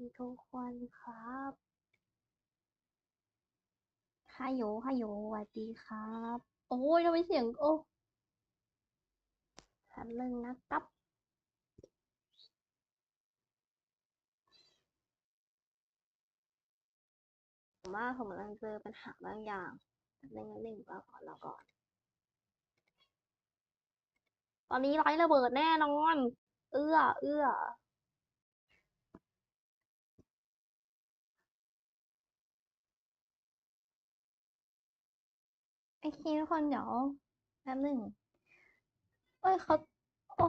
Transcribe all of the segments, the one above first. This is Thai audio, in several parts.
ทุกคนครับฮัลโหลฮัลโหลสวัสดีครับ โอ้ยทำไมเสียงโอ้แป๊บนึงนะครับผมว่าผมกำลังเจอปัญหาบางอย่างแป๊บนึงนิดนึงรอก่อนรอก่อน ตอนนี้ไร้ระเบิดแน่นอน เอื้อ เอื้อ อเคทุกคนเดี๋ยวแป๊บหนึ่งเอ้ยเขาโอ้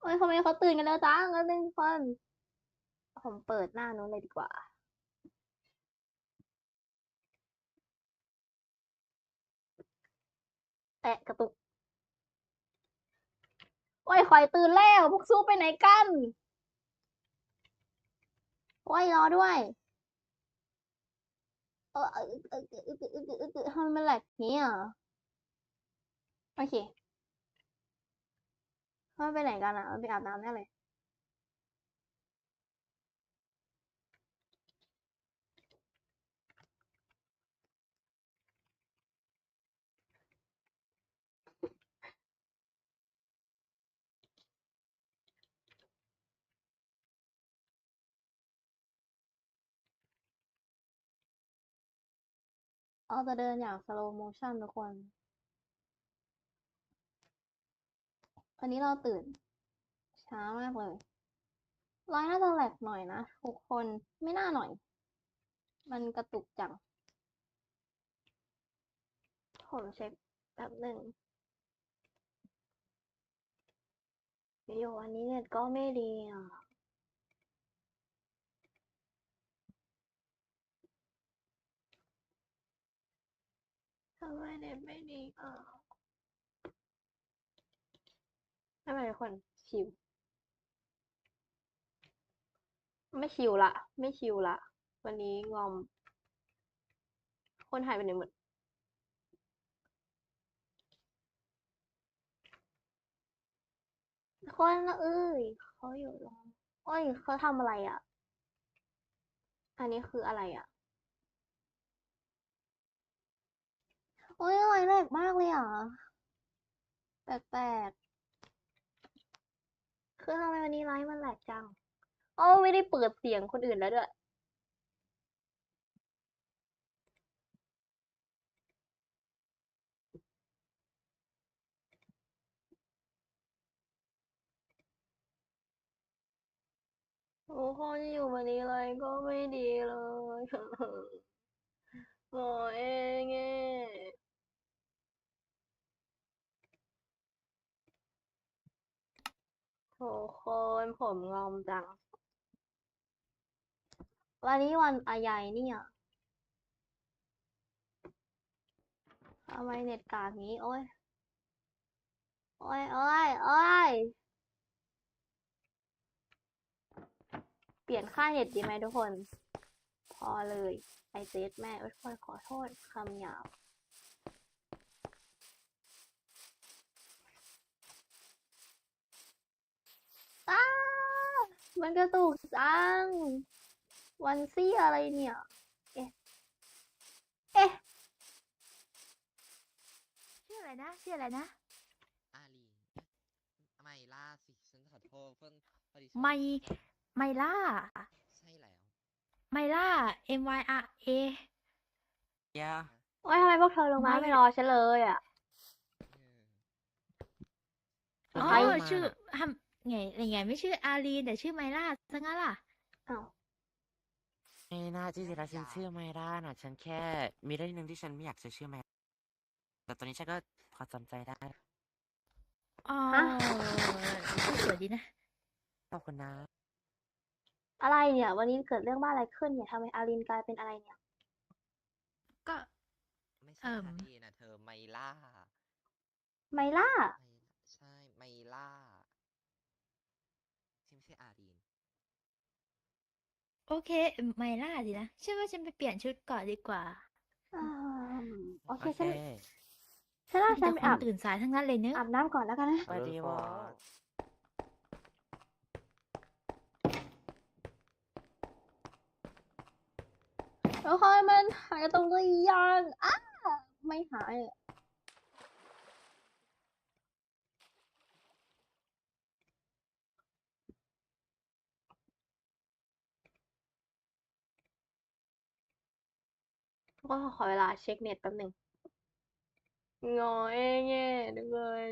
เอ้ยทำไมเขาตื่นกันแล้วจังแป๊บหนึงคน ผมเปิดหน้านู้นเลยดีกว่า แตะกระตุก โอ้ยคอยตื่นแล้ว พวกซูไปไหนกัน โอ้ยรอด้วย ทำไมมันแหลกนี้อะโอเคมันไปไหนกันอะมันไปอาบน้ำแน่เลย เราจะเดินอย่าง slow motion ทุกคนวันนี้เราตื่น ช้ามากเลยร้อยน่าจะแหลกหน่อยนะทุกคนไม่น่าหน่อย มันกระตุกจัง ผมเช็คแป๊บหนึ่งวิดีโออันนี้เน็ตก็ไม่ดีอะ ไมเน็ตไม่ดีอะไม่เป็นไรทุกคนชิว ไม่ชิวละ ไม่ชิวละ วันนี้งอม คนหายไปไหนหมดคนละเอ้ยเขาอยู่รอโอ้ยเขาทำอะไรอะ อันนี้คืออะไรอะ อ้ยอะไรแรกมากเลยอะแปลกๆคือทำไมวันนี้ไลฟ์มันแหลกจังอ๋อไม่ได้เปิดเสียงคนอื่นแล้วด้วยโอ้คนอยู่วันนี้อะไรก็ไม่ดีเลยโอ้เองเง่ โถคนผมงอมจัง วันนี้วันอะไรเนี่ยทำไมเน็ตกากงี้ โอ้ย โอ้ย โอ้ย โอ้ย เปลี่ยนค่าเน็ตดีไหมทุกคน พอเลย ไอเจสแม่ทุกคนขอโทษคำหยาบ อ้า มันกระตุกจัง วันซี่อะไรเนี่ย เอ๊ะ เอ๊ะ ชื่ออะไรนะ ชื่ออะไรนะ อาลีนไม่ล่าสิฉันขอโทษเพิ่งพอดีฉันไมไมล่า ใช่แล้วไมล่า M Y R A ยาโอ้ยทำไมพวกเธอลงมาไม่ ไม่รอฉันเลยอะอ๋อใครชื่อทำ ไงไงไม่ชื่ออารีนแต่ชื่อไมล่าซะงั้นล่ะอ้าวไม่น่าจริงๆแล้วฉันชื่อไมร่าน่ะ ฉันแค่ มีเรื่องหนึ่งที่ฉันไม่อยากจะชื่อไมร่าแต่ตอนนี้ฉันก็พอจำใจได้อ๋อชื่อสวยดีนะขอบคุณนะ อะไรเนี่ย วันนี้เกิดเรื่องบ้าอะไรขึ้นเนี่ยทำไมอารินกลายเป็นอะไรเนี่ย ก็ ไม่เอิ่ใช่มอาลีนนะเธอไมล่า ไมล่าไมใช่ไมล่าฉันไม่ใช่อาลีน โอเค ไมล่าดีนะเชื่อว่าฉันไปเปลี่ยนชุดก่อนดีกว่าอืมโอเคโอเคฉันฉันว่ามีฉัแต่นไปคนอาบตื่นสายทั้งนั้นเลยเนอะอาบน้ำก่อนแล้วกันนะ สวัสดีวอส แล้วคอยมันหายตรงนี้ยังอ้าไม่หายอะ ก็ขอเวลาเช็คเน็ตแป๊บหนึ่งงอเองเง่ดูเลย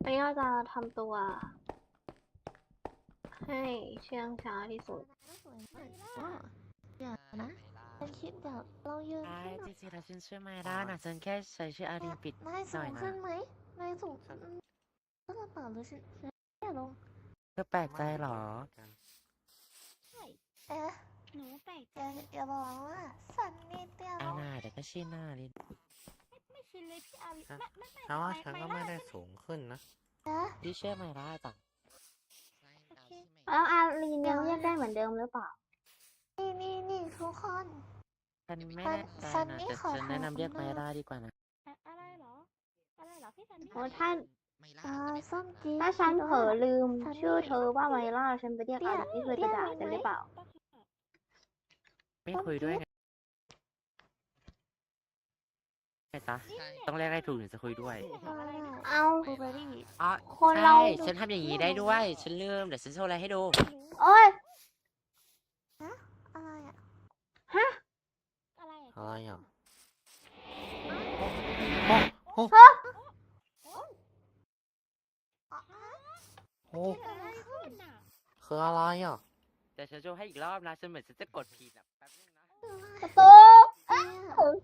วันนี้เราจะทำตัว ให้เชื่องช้าที่สุดเดี๋ยวนะไมล่าฉันคิดเดี๋ยวเรายืนใช่ขึ้นจริงๆแล้วฉันชื่อไมร่าน่ะฉันแค่ใช้ชื่ออารีนปิดนายสูอยงขึ้นไหมนายสูงขึ้นก็ลำบากหรือฉันฉันแย่ลงเธอแปลกใจเหรอ เอ๊ะหนูแปลกอย่าอย่าบอกว่าสันนิดเดียวอาน่าเดี๋ยวก็ชินหน้าลินไม่ชินเลยพี่อารีฮะไม่ไม่ไม่ฉันว่าไม่ฉันก็ไม่ไม่ได้ได้สูงขึ้นนะนะ พี่ชื่อไมร่าจ้ะใช่ดาวชื่อไม แล้วอารีนยังเรียกได้เหมือนเดิมหรือเปล่า นี่นี่นี่ทุกคน ฉันไม่ซันแน่ใจซันนะนี่แต่ขอฉันแนะนำเรียกถามไมหน่อยร่าดีกว่านะอะไรเหรอ อะไรเหรอพี่ซันนี่โอ้ท่านไมล่าอ่าจะไม่ส้มทำนะจี๊ดถ้าฉันเผลอลืมซันนี่ชื่อเธอว่าไมล่าฉันไปเรียกเรีอายกแบบนี้เคยจะด่าฉันหรือเปล่า ไม่คุยด้วยไง ไงจ๊ะใช่ต้องเรียกให้ถูกถึงจะคุยด้วยอะไรอะเอา บลูเบอร์รี่อ๋อคนเรา ใช่ฉันทำอย่างนี้ได้ด้วย ฉันลืมเดี๋ยวฉันโชว์อะไรให้ดู โอ้ย อะไรอะฮะอะไรอะอะไรอะฮะโอ้เกิดอะไรขึ้นน่ะคืออะไรอะเดี๋ยวฉันโชว์ให้อีกรอบนะฉันเหมือนฉันจะกดผิดอะแป๊บนึงนะกระตุกเนี่ย กันไม่ได้นะ โอ้ย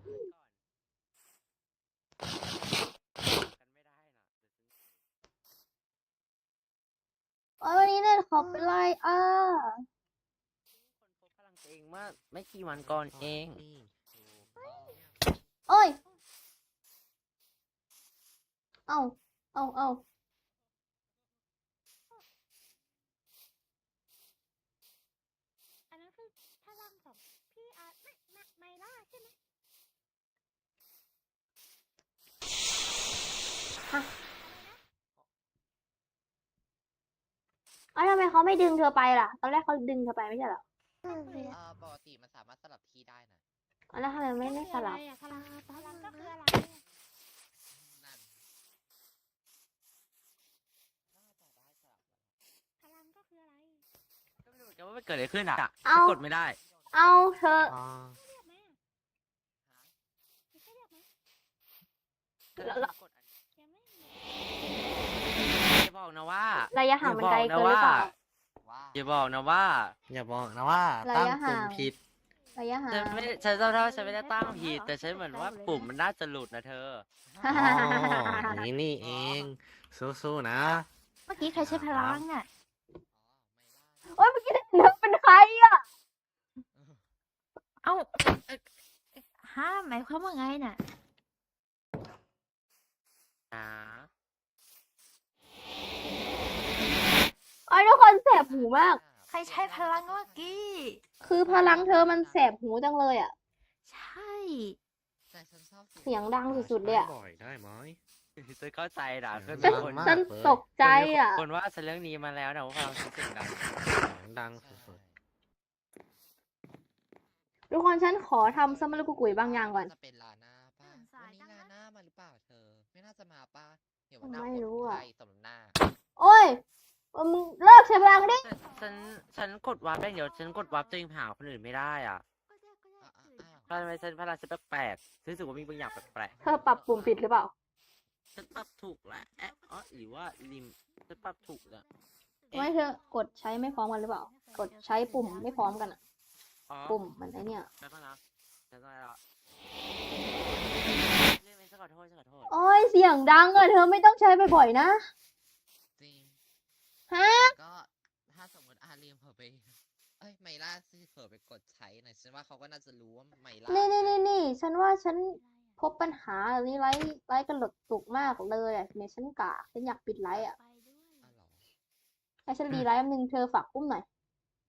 วันนี้เน็ตขอเป็นไรอะคนพบพลังตัวเองเมื่อไม่กี่วันก่อนเองโอ้ย เอาเอาเอา อันนั้นคือพลังของพี่อาไม่ไม่ไมล่าใช่ไหม เขาไม่ดึงเธอไปล่ะ ตอนแรกเขาดึงเธอไปไม่ใช่เหรอนั่นสิเอ่อปกติมันสามารถสลับที่ได้นะแล้วทำไมไม่ได้สลับพลังพลังก็คืออะไรนั่นพลังก็คืออะไรก็ไม่รู้เหมือนกันว่ามันเกิดอะไรขึ้นอะเอ้าฉันกดไม่ได้เอาเธออ่าแล้วแล้ว กดอันนี้อย่า บอกนะว่าระยะห่างมันไกลเกินหรือเปล่าว่าอย่าบอกนะว่า อย่าบอกนะว่าระตั้งยะปุ่มห่างผิดระยะห่าฉันงไม่ได้ฉันจำได้ว่าฉันไม่ได้ตั้งผิด แต่ฉันเหมือนว่าปุ่มมันน่าจะหลุดนะเธออ๋ออย่างนี้นี่เองสู้ๆนะ เมื่อกี้ใครใช้พลังอะอ๋อไม่ล่าโอ๊ยเมื่อกี้เธอเป็นใครอะ เอ้าเอ่อฮะหมายความว่าไงน่ะนะ ไอ้ยทุกคนแสบหูมาก ใครใช้พลังเมื่อกี้ คือพลังเธอมันแสบหูจังเลยอะ ใช่ แต่ฉันชอบเสียงดังสุดๆเลยอะบ่อยได้ไหม ฉันเข้าใจนะคือฉัเป็นนคนมากฉันเลยตกใจอะ คนว่าฉันเรื่องนี้มาแล้วนะว่าพลังฉันเสียงดังเสียงดังใช่สุดทุกคนฉันขอทำสมรกุกุยบางอย่างก่อนจะเป็นลาน่าป้าตื่น เดี๋ยววันหน้าไม่รู้อะปวดไข้สมน้ำหน้าโอ้ยเออมึงเลิกใช้พลังดิฉันฉันฉันกดวาร์ปได้เดี๋ยวฉันกดวาร์ปตัวเองไปหาคนอื่นไม่ได้อะก็ได้ก็ได้อะอะตื่นอ้าวทำไมฉันพลังฉันแปลกๆฉันรู้สึกว่ามีบางอย่างแปลกเธอปรับปุ่มผิดหรือเปล่า ๆฉันปรับถูกแหละเอ๊ะอ๋อหรือว่าลิมฉันปรับถูกแล้วไม่เธอกดใช้ไม่พร้อมกันหรือเปล่า กดใช้ปุ่มไม่พร้อมกันอะอ๋อปุ่มมันไอเนี่ย แป๊บนึงนะฉันได้แล้วเรื่องนี้ฉัน ขอโทษฉันขอโทษโอ้ยเสียงดังอะเธอไม่ต้องใช้บ่อยๆนะ จริงฮะ ก็ถ้าสมมติอาเรียมเผลอไป เอ้ยไมล่าสิเผลอไปกดใช้หน่อยฉันว่าเขาก็น่าจะรู้ว่าไมล่านี่นี่ใช้นี่นี่ฉันว่าฉันพบปัญหาอันนี้ไลฟ์ไลฟ์กระหลดตุกมากเลยอะเนี่ยฉันกะฉันอยากปิดไลฟ์อะไปด้วยอ้าวเหรอ ให้ฉันรีไลฟ์แป๊บนึงเธอฝากอุ้มหน่อย